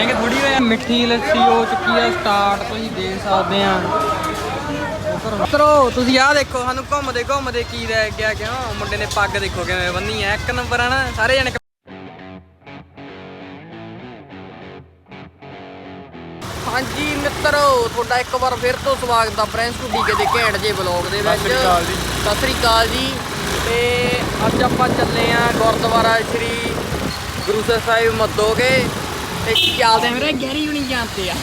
Hang ਥੋੜੀ ਹੋਇਆ ਮਿੱਠੀ ਲੱਸੀ ਹੋ ਚੁੱਕੀ ਆ ਸਟਾਰਟ ਤੁਸੀਂ ਦੇਖ ਸਕਦੇ ਆ। ਮਿੱਤਰੋ ਤੁਸੀਂ ਆਹ ਦੇਖੋ ਸਾਨੂੰ ਘੁੰਮਦੇ ਘੁੰਮਦੇ ਕੀ ਰਹਿ ਗਿਆ ਕਿਉਂ? ਮੁੰਡੇ ਨੇ ਪੱਗ ਦੇਖੋ ਕਿਵੇਂ ਬੰਨੀ ਐ ਇੱਕ ਨੰਬਰ ਆ ਨਾ ਸਾਰੇ ਜਣੇ ਹਾਂਜੀ ਮਿੱਤਰੋ ਤੁਹਾਡਾ ਇੱਕ ਵਾਰ ਫਿਰ ਤੋਂ ਸਵਾਗਤ ਆ ਫਰੈਂਡਸ ਟੂ ਡੀਕੇ ਦੇ ਘੈਂਟ ਜੇ ਬਲੌਗ ਦੇ ਵਿੱਚ। ਸਤਿ ਸ੍ਰੀ ਅਕਾਲ ਜੀ। ਤੇ ਅੱਜ ਆਪਾਂ ਚੱਲੇ ਆ ਗੁਰਦੁਆਰਾ ਸ਼੍ਰੀ ਗੁਰੂ ਸਾਹਿਬ ਮੱਦੋਗੇ ਤੇ ਚੱਲਦੇ ਆ ਮੇਰੇ ਗਹਿਰੀ ਹੁਣੀ ਜਾਂਦੇ ਆ।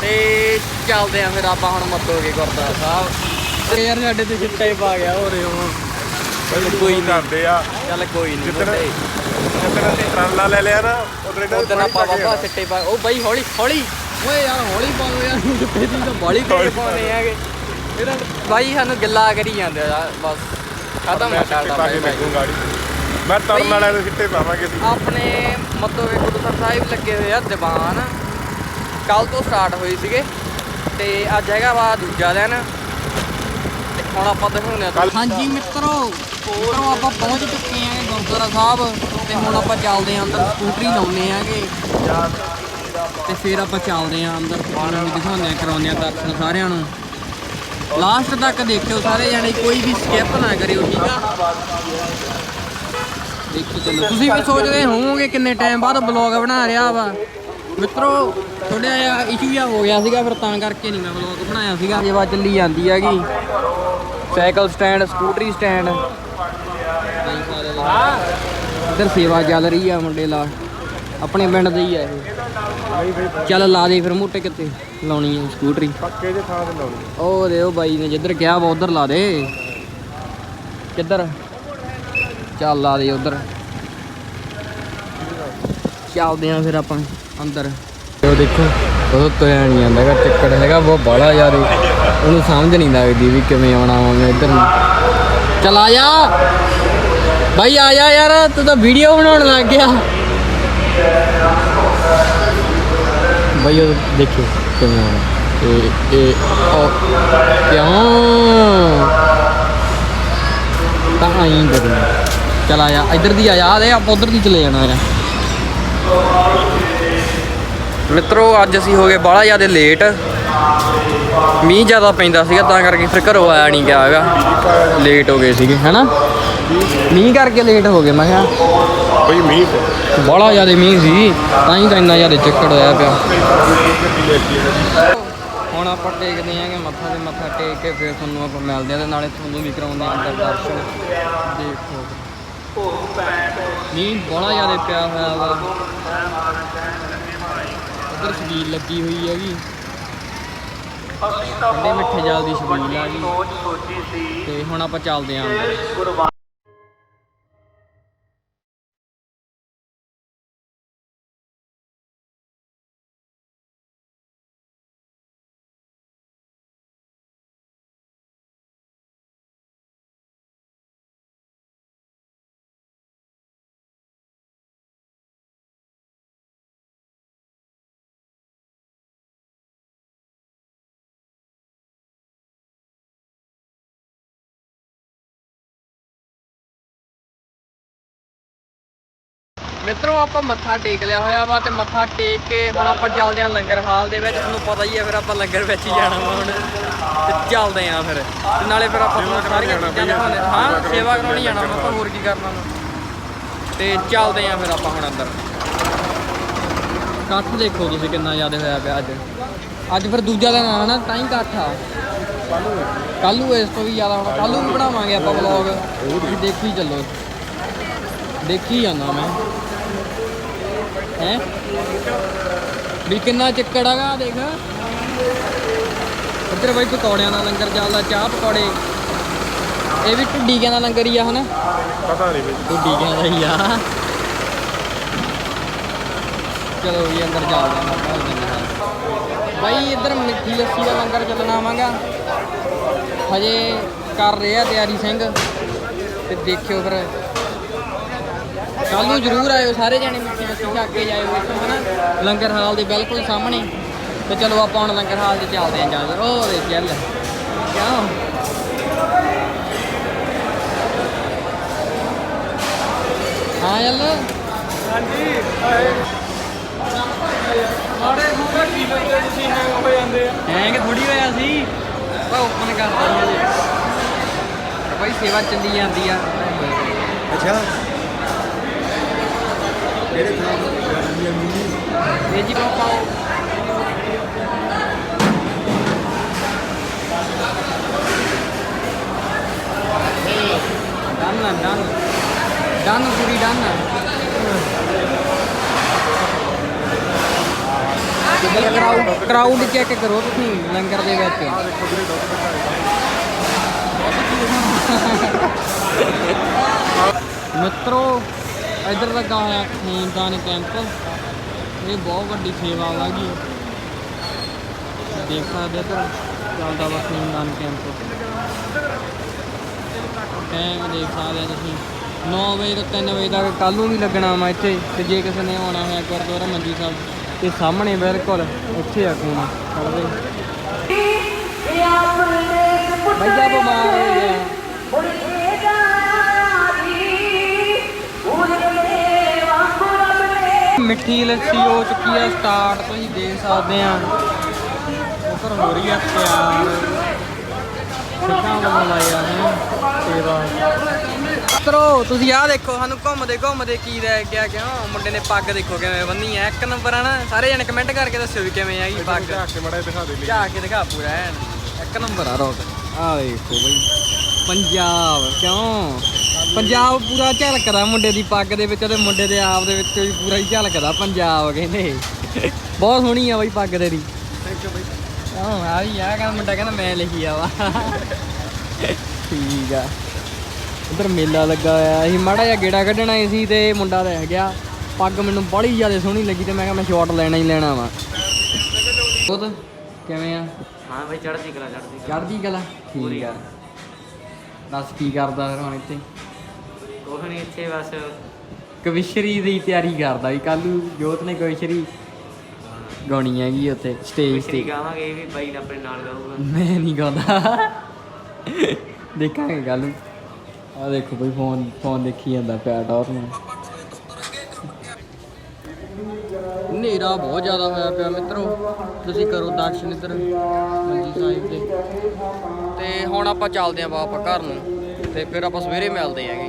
ਤੇ ਚੱਲਦੇ ਆ ਫਿਰ ਆਪਾਂ ਹੁਣ ਮੱਦੋਗੇ ਗੁਰਦੁਆਰਾ ਸਾਹਿਬ। ਤੇ ਯਾਰ ਸਾਡੇ ਤੇ ਚਿੱਟਾ ਹੀ ਪਾ ਗਿਆ ਹੋ ਰਿਹਾ ਕੋਈ ਨਹੀਂ ਕਰਦੇ ਆ। ਚੱਲ ਕੋਈ ਨਹੀਂ ਜਿੱਦਣ ਜਿੱਦਣ ਅਸੀਂ ਟਰਾਲਾ ਲੈ ਲਿਆ ਨਾ ਉਦੋਂ ਇਹਨਾਂ ਉਦੋਂ ਆਪਾਂ ਬਾਬਾ ਚਿੱਟੇ ਪਾ ਉਹ ਬਾਈ ਹੌਲੀ ਹੌਲੀ। ਓਏ ਯਾਰ ਹੌਲੀ ਪਾਓ ਯਾਰ ਚਿੱਟੇ ਦੀ ਤਾਂ ਬਾਲੀ ਹੌਲੀ ਕੇ ਪਾਉਣੇ। ਆਗੇ ਇਹਦਾ ਬਾਈ ਸਾਨੂੰ ਗੱਲਾਂ ਕਰੀ ਜਾਂਦੇ ਆ ਬਸ। ਖਤਮ ਮੈਂ ਹੋ ਸਿੱਟੇ ਕਰਦਾ ਪਾ ਕੇ ਬਾਈ ਦੇਖੂ ਗਾੜੀ। ਮੈਂ ਤਰਨ ਵਾਲਿਆਂ ਦੇ ਸਿੱਟੇ ਪਾਵਾਂਗੇ ਅਸੀਂ ਆਪਣੇ ਮੱਦੋਗੇ ਗੁਰਦੁਆਰਾ ਸਾਹਿਬ ਲੱਗੇ ਹੋਏ ਆ ਦੀਵਾਨ। ਕੱਲ ਤੋਂ ਸਟਾਰਟ ਹੋਏ ਸੀਗੇ ਤੇ ਅੱਜ ਹੈਗਾ ਵਾ ਦੂਜਾ ਦਿਨ ਤੇ ਹੁਣ ਆਪਾਂ ਦਿਖਾਉਂਦੇ ਆ ਹਾਂਜੀ ਮਿੱਤਰੋ ਮਿੱਤਰੋ ਆਪਾਂ ਪਹੁੰਚ ਚੁੱਕੇ ਆਂ ਗੁਰਦੁਆਰਾ ਸਾਹਿਬ ਤੇ ਹੁਣ ਆਪਾਂ ਚੱਲਦੇ ਆਂ ਅੰਦਰ ਸਕੂਟਰੀ ਲਾਉਨੇ ਆਂਗੇ ਤੇ ਫਿਰ ਆਪਾਂ ਚੱਲਦੇ ਆਂ ਅੰਦਰ ਤੁਹਾਨੂੰ ਵੀ ਦਿਖਾਉਂਦੇ ਆਂ ਕਰਾਉਂਦੇ ਆਂ ਦਰਸ਼ਨ ਸਾਰਿਆਂ ਨੂੰ। ਲਾਸਟ ਤੱਕ ਦੇਖਿਓ ਸਾਰੇ ਜਣੇ ਕੋਈ ਵੀ ਸਕਿਪ ਨਾ ਕਰਿਓ ਠੀਕ ਆ? ਦੇਖੀ ਚੱਲੋ। ਤੁਸੀਂ ਵੀ ਸੋਚਦੇ ਹੋਵੋਗੇ ਕਿੰਨੇ ਟਾਈਮ ਬਾਅਦ ਬਲੌਗ ਬਣਾ ਰਿਹਾ ਵਾ। ਮਿੱਤਰੋ ਥੋੜਾ ਜਿਹਾ ਇਸ਼ੂ ਜਿਹਾ ਹੋ ਗਿਆ ਸੀਗਾ ਫਿਰ ਤਾਂ ਕਰਕੇ ਨਹੀਂ ਮੈਂ ਬਲੌਗ ਬਣਾਇਆ ਸੀਗਾ। ਸੇਵਾ ਚੱਲੀ ਜਾਂਦੀ ਹੈਗੀ। ਸਾਈਕਲ ਸਟੈਂਡ ਸਕੂਟਰੀ ਸਟੈਂਡ ਇੱਧਰ ਸੇਵਾ ਚੱਲ ਰਹੀ ਆ ਮੁੰਡੇ ਲਾ। ਆਪਣੇ ਪਿੰਡ ਦੇ ਹੀ ਆ ਇਹ। ਚੱਲ ਲਾ ਦੇ ਫਿਰ ਮੋਟੇ ਕਿੱਥੇ ਲਾਉਣੀ ਹੈ ਸਕੂਟਰੀ ਪੱਕੇ ਜੇ ਥਾਂ ਤੇ ਲਾਉਣੀ ਉਹ ਦੇ ਉਹ ਬਾਈ ਨੇ ਜਿੱਧਰ ਕਿਹਾ ਵਾ ਉਧਰ ਲਾ ਦੇ। ਕਿੱਧਰ? ਚੱਲ ਲਾ ਦੇ ਉਧਰ। ਚੱਲਦੇ ਆਂ ਫਿਰ ਆਪਾਂ ਅੰਦਰ। ਉਹ ਦੇਖੋ, ਉਹ ਤੁਰਿਆ ਨਹੀਂ ਜਾਂਦਾ ਹੈਗਾ, ਟਿੱਕੜ ਹੈਗਾ ਬਹੁਤ ਬਾਲਾ ਯਾਰ ਉਹਨੂੰ ਸਮਝ ਨਹੀਂ ਲੱਗਦੀ ਵੀ ਕਿਵੇਂ ਆਉਣਾ ਆਉਂਗਾ ਇੱਧਰ ਨੂੰ। ਚੱਲ ਆ ਜਾ। ਬਾਈ, ਆ ਜਾ ਯਾਰ, ਤੂੰ ਤਾਂ ਵੀਡੀਓ ਬਣਾਉਣ ਲੱਗ ਗਿਆ। ਬਾਈ, ਉਹ ਦੇਖੋ ਕਿਵੇਂ ਆਉਣਾ। ਇਹ ਇਹ ਕਿਉਂ? ਤਾਂ ਆਈ ਕਰਨਾ ਚਲ ਆ ਜਾ ਇੱਧਰ ਦੀ ਆ ਜਾ ਆ ਦੇ ਆਪਾਂ ਉਧਰ ਦੀ ਚਲੇ ਜਾਣਾ ਆ ਮਿੱਤਰੋ ਅੱਜ ਅਸੀਂ ਹੋ ਗਏ ਬਾਹਲਾ ਜ਼ਿਆਦਾ ਲੇਟ ਮੀਂਹ ਜ਼ਿਆਦਾ ਪੈਂਦਾ ਸੀਗਾ ਤਾਂ ਕਰਕੇ ਫਿਰ ਘਰੋਂ ਆਇਆ ਨਹੀਂ ਗਿਆ ਹੈਗਾ। ਲੇਟ ਹੋ ਗਏ ਸੀਗੇ। ਹੈਨਾ? ਮੀਂਹ ਕਰਕੇ ਲੇਟ ਹੋ ਗਏ ਮੈਂ ਕਿਹਾ। ਬਈ ਮੀਂਹ ਬਾਹਲਾ ਜ਼ਿਆਦਾ ਮੀਂਹ ਸੀ ਤਾਂ ਹੀ ਤਾਂ ਇੰਨਾ ਜ਼ਿਆਦਾ ਚੱਕੜ ਹੋਇਆ ਪਿਆ। ਹੁਣ ਆਪਾਂ ਟੇਕਦੇ ਆਂਗੇ ਮੱਥਾ ਤੇ ਮੱਥਾ ਟੇਕ ਕੇ ਫਿਰ ਤੁਹਾਨੂੰ ਆਪਾਂ ਮਿਲਦੇ ਆਂ ਤੇ ਨਾਲੇ ਤੁਹਾਨੂੰ ਵੀ ਕਰਾਉਂਦੇ ਆਂ ਅੰਦਰ ਦਰਸ਼ਨ। ਦੇਖੋ। ਮੀਂਹ ਬੜਾ ਜ਼ਿਆਦਾ ਪਿਆ ਹੋਇਆ ਵਾ। ਉਧਰ ਛਬੀਲ ਲੱਗੀ ਹੋਈ ਹੈਗੀ। ਠੰਡੇ ਮਿੱਠੇ ਜਲ ਦੀ ਛਬੀਲ ਆ ਗਈ ਤੇ ਹੁਣ ਆਪਾਂ ਚੱਲਦੇ ਆਂ ਮਿੱਤਰੋ ਆਪਾਂ ਮੱਥਾ ਟੇਕ ਲਿਆ ਹੋਇਆ ਵਾ ਤੇ ਮੱਥਾ ਟੇਕ ਕੇ ਹੁਣ ਆਪਾਂ ਚੱਲਦੇ ਆਂ ਲੰਗਰ ਹਾਲ ਦੇ ਵਿੱਚ। ਤੁਹਾਨੂੰ ਪਤਾ ਹੀ ਹੈ ਫਿਰ ਆਪਾਂ ਲੰਗਰ ਵਿੱਚ ਹੀ ਜਾਣਾ ਵਾ ਹੁਣ। ਤੇ ਚੱਲਦੇ ਆਂ ਫਿਰ। ਤੇ ਨਾਲੇ ਫਿਰ ਆਪਾਂ ਤੁਹਾਨੂੰ ਸਾਰੀਆਂ ਚੀਜ਼ਾਂ ਦਿਖਾਉਂਦੇ ਹਾਂ ਸੇਵਾ ਕਰਾਉਣੀ ਜਾਣਾ ਆਪਾਂ ਹੋਰ ਕੀ ਕਰਨਾ ਤੇ ਚੱਲਦੇ ਆਂ ਫਿਰ ਆਪਾਂ ਹੁਣ ਅੰਦਰ। ਇਕੱਠ ਦੇਖੋ ਤੁਸੀਂ ਕਿੰਨਾ ਜ਼ਿਆਦਾ ਹੋਇਆ ਪਿਆ ਅੱਜ। ਅੱਜ ਫਿਰ ਦੂਜਾ ਦਿਨ ਆਣਾ ਨਾ ਤਾਂ ਹੀ ਇਕੱਠ ਆ। ਕੱਲ ਨੂੰ ਇਸ ਤੋਂ ਵੀ ਜ਼ਿਆਦਾ ਹੋਣਾ ਕੱਲ ਨੂੰ ਵੀ ਬਣਾਵਾਂਗੇ ਆਪਾਂ ਵਲੌਗ ਤੁਸੀਂ ਦੇਖੀ ਚੱਲੋ। ਦੇਖੀ ਜਾਂਦਾ ਮੈਂ। ਹੈ? ਵੀ ਕਿੰਨਾ ਚੱਕੜ ਹੈਗਾ ਦੇਖ। ਇੱਧਰ ਬਾਈ ਪਕੌੜਿਆਂ ਦਾ ਲੰਗਰ ਚੱਲਦਾ ਚਾਹ ਪਕੌੜੇ। ਇਹ ਵੀ ਢੁੱਡੀਆਂ ਦਾ ਲੰਗਰ ਹੀ ਆ ਹਨਾ? ਪਤਾ ਨਹੀਂ ਬਈ। ਢੁੱਡੀਆਂ ਦਾ ਹੀ ਆ। ਚਲੋ ਵੀ ਅੰਦਰ ਚੱਲਦੇ ਨਾਲ। ਬਾਈ ਇੱਧਰ ਮਿੱਠੀ ਲੱਸੀ ਦਾ ਲੰਗਰ ਚੱਲਣਾ ਆਵਾਂਗਾ ਹਜੇ ਕਰ ਰਹੇ ਆ ਤਿਆਰੀ ਸਿੰਘ। ਤੇ ਦੇਖਿਓ ਫਿਰ। ਕੱਲ ਨੂੰ ਜ਼ਰੂਰ ਆਇਓ ਸਾਰੇ ਜਣੇ ਮਿੱਠੀ ਲੱਸੀ ਛਕ ਕੇ ਜਾਇਓ ਇੱਥੋਂ ਹਨਾ? ਲੰਗਰ ਹਾਲ ਦੇ ਬਿਲਕੁਲ ਸਾਹਮਣੇ। ਤੇ ਚਲੋ ਆਪਾਂ ਹੁਣ ਲੰਗਰ ਹਾਲ 'ਚ ਚੱਲਦੇ ਆਂ ਚੱਲ ਉਹ ਦੇ ਚੱਲ। ਕਿਉਂ? ਹਾਂ ਚੱਲ। ਮਾੜੇ ਮੂੰਹ ਕੀ ਲੈਂਦੇ ਤੁਸੀਂ? ਹੈਂਗ ਹੋ ਜਾਂਦੇ ਆ। ਹੈਂਗ ਥੋੜੀ ਹੋਇਆ ਸੀ? ਬਾ ਓਪਨ ਕਰਤਾ ਹਜੇ ਪਰ ਬਾਈ ਸੇਵਾ ਚੱਲੀ ਜਾਂਦੀ ਆ। ਅੱਛਾ। ਕਿਹੜੇ ਥਾਂ ਇਹ ਜੀ ਪਾਪਾ ਡਨ ਆ ਡਨ। ਡਨ ਪੂਰੀ ਡਨ ਕਰਾਊਡ ਕਰਾਊਡ ਚੈੱਕ ਕਰੋ ਤੁਸੀਂ ਲੰਗਰ ਦੇ ਵਿੱਚ। ਆ ਦੇਖੋ ਵੀਰੇ ਦਿਖਾਏ ਮਿੱਤਰੋ ਇਧਰ ਲੱਗਾ ਹੋਇਆ ਖੂਨਦਾਨ ਕੈਂਪ। ਇਹ ਬਹੁਤ ਵੱਡੀ ਸੇਵਾ ਵਾਗੀ ਦੇਖ ਸਕਦੇ ਇੱਧਰ ਚੱਲਦਾ ਵਾ ਖੂਨਦਾਨ ਕੈਂਪ। ਟਾਈਮ ਦੇਖ ਸਕਦੇ ਤੁਸੀਂ। 9 ਵਜੇ ਤੋਂ 3 ਵਜੇ ਤੱਕ ਕੱਲ ਨੂੰ ਵੀ ਲੱਗਣਾ ਵਾ ਇੱਥੇ। ਤੇ ਜੇ ਕਿਸੇ ਨੇ ਆਉਣਾ ਹੋਇਆ ਗੁਰਦੁਆਰਾ ਮੰਜੀ ਸਾਹਿਬ ਤੇ ਸਾਹਮਣੇ ਬਿਲਕੁਲ ਇੱਥੇ ਆ ਖੂਨ। ਖੜਦੇ ਬੱਚਾ ਬਿਮਾਰ ਹੋ ਗਿਆ ਮਿੱਠੀ ਲੱਸੀ ਹੋ ਚੁੱਕੀ ਆ ਸਟਾਰਟ ਤੁਸੀਂ ਦੇਖ ਸਕਦੇ ਆ। ਉੱਪਰ ਹੋ ਰਹੀ ਆ ਤਿਆਰ। ਸਿੱਖਾਂ ਵੱਲੋਂ ਲਾਇਆ ਹੈ ਸੇਵਾ। ਮਿੱਤਰੋ ਤੁਸੀਂ ਆਹ ਦੇਖੋ ਸਾਨੂੰ ਘੁੰਮਦੇ ਘੁੰਮਦੇ ਕੀ ਰਹਿ ਗਿਆ ਕਿਉਂ ਮੁੰਡੇ ਨੇ ਪੱਗ ਦੇਖੋ ਕਿਵੇਂ ਬੰਨੀ ਐ ਇੱਕ ਨੰਬਰ ਆ ਨਾ ਸਾਰੇ ਜਣੇ ਕਮੈਂਟ ਕਰਕੇ ਦੱਸਿਓ ਵੀ ਕਿਵੇਂ ਆਗੀ ਪੱਗ। ਝਾਕ ਕੇ ਮੜਾ ਦਿਖਾ ਦੇ ਲਈ। ਝਾਕ ਕੇ ਦਿਖਾ ਪੂਰਾ ਐਨ। ਇੱਕ ਨੰਬਰ ਆ ਰੋਕ ਆ ਦੇਖੋ ਬਈ। ਪੰਜਾਬ ਕਿਉਂ? ਪੰਜਾਬ ਪੂਰਾ ਝਲਕਦਾ ਮੁੰਡੇ ਦੀ ਪੱਗ ਦੇ ਵਿੱਚ ਤੇ ਮੁੰਡੇ ਦੇ ਆਪ ਦੇ ਵਿੱਚ ਵੀ ਪੂਰਾ ਹੀ ਝਲਕਦਾ ਪੰਜਾਬ ਕਹਿੰਦੇ। ਬਹੁਤ ਸੋਹਣੀ ਆ ਬਈ ਪੱਗ ਤੇਰੀ। ਥੈਂਕ ਯੂ ਬਾਈ। ਹਾਂ ਆ ਵੀ ਆ ਕਹਿੰਦਾ ਮੁੰਡਾ ਕਹਿੰਦਾ ਮੈਂ ਲਿਖੀ ਆ ਵਾ। ਠੀਕ ਆ। ਉਧਰ ਮੇਲਾ ਲੱਗਾ ਹੋਇਆ ਸੀ। ਮਾੜਾ ਜਿਹਾ ਗੇੜਾ ਕੱਢਣਾ ਸੀ ਤੇ ਮੁੰਡਾ ਰਹਿ ਗਿਆ। ਪੱਗ ਮੈਨੂੰ ਬੜੀ ਜ਼ਿਆਦਾ ਸੋਹਣੀ ਲੱਗੀ ਤੇ ਮੈਂ ਕਿਹਾ ਮੈਂ ਸ਼ਾਟ ਲੈਣਾ ਹੀ ਲੈਣਾ ਵਾ। ਉਹ ਕਿਵੇਂ ਆ? ਹਾਂ ਬਈ ਚੜ੍ਹਦੀ ਕਲਾ ਚੜ੍ਹਦੀ ਚੜ੍ਹਦੀ ਕਲਾ? ਠੀਕ ਆ। ਦੱਸ ਕੀ ਕਰਦਾ ਫਿਰ ਹੁਣ ਇੱਥੇ? ਨਹੀਂ ਇੱਥੇ ਬਸ ਕਵਿਸ਼ਰੀ ਦੀ ਤਿਆਰੀ ਕਰਦਾ ਵੀ ਕੱਲ ਨੂੰ ਜੋਤ ਨੇ ਕਵਿਸ਼ਰੀ ਗਾਉਣੀ ਹੈਗੀ ਉੱਥੇ ਸਟੇਜ ਤੇ। ਗਾਵਾਂਗੇ ਇਹ ਵੀ ਬਾਈ ਨੇ ਆਪਣੇ ਨਾਲ ਗਾਊਗਾ। ਮੈਂ ਨਹੀਂ ਗਾਉਂਦਾ। ਦੇਖਾਂਗੇ ਕੱਲ ਨੂੰ। ਆ ਦੇਖੋ ਬਈ ਫੋਨ ਫੋਨ ਦੇਖੀ ਜਾਂਦਾ ਪਿਆ ਟੌਰ ਨੂੰ। ਹਨੇਰਾ ਬਹੁਤ ਜ਼ਿਆਦਾ ਹੋਇਆ ਪਿਆ ਮਿੱਤਰੋ। ਤੁਸੀਂ ਕਰੋ ਦਰਸ਼ਨ ਇੱਧਰ ਮੰਜੀ ਸਾਹਿਬ ਦੇ। ਤੇ ਹੁਣ ਆਪਾਂ ਚੱਲਦੇ ਆਂ ਵਾਪਸ ਘਰ ਨੂੰ। ਤੇ ਫਿਰ ਆਪਾਂ ਸਵੇਰੇ ਮਿਲਦੇ ਆਂਗੇ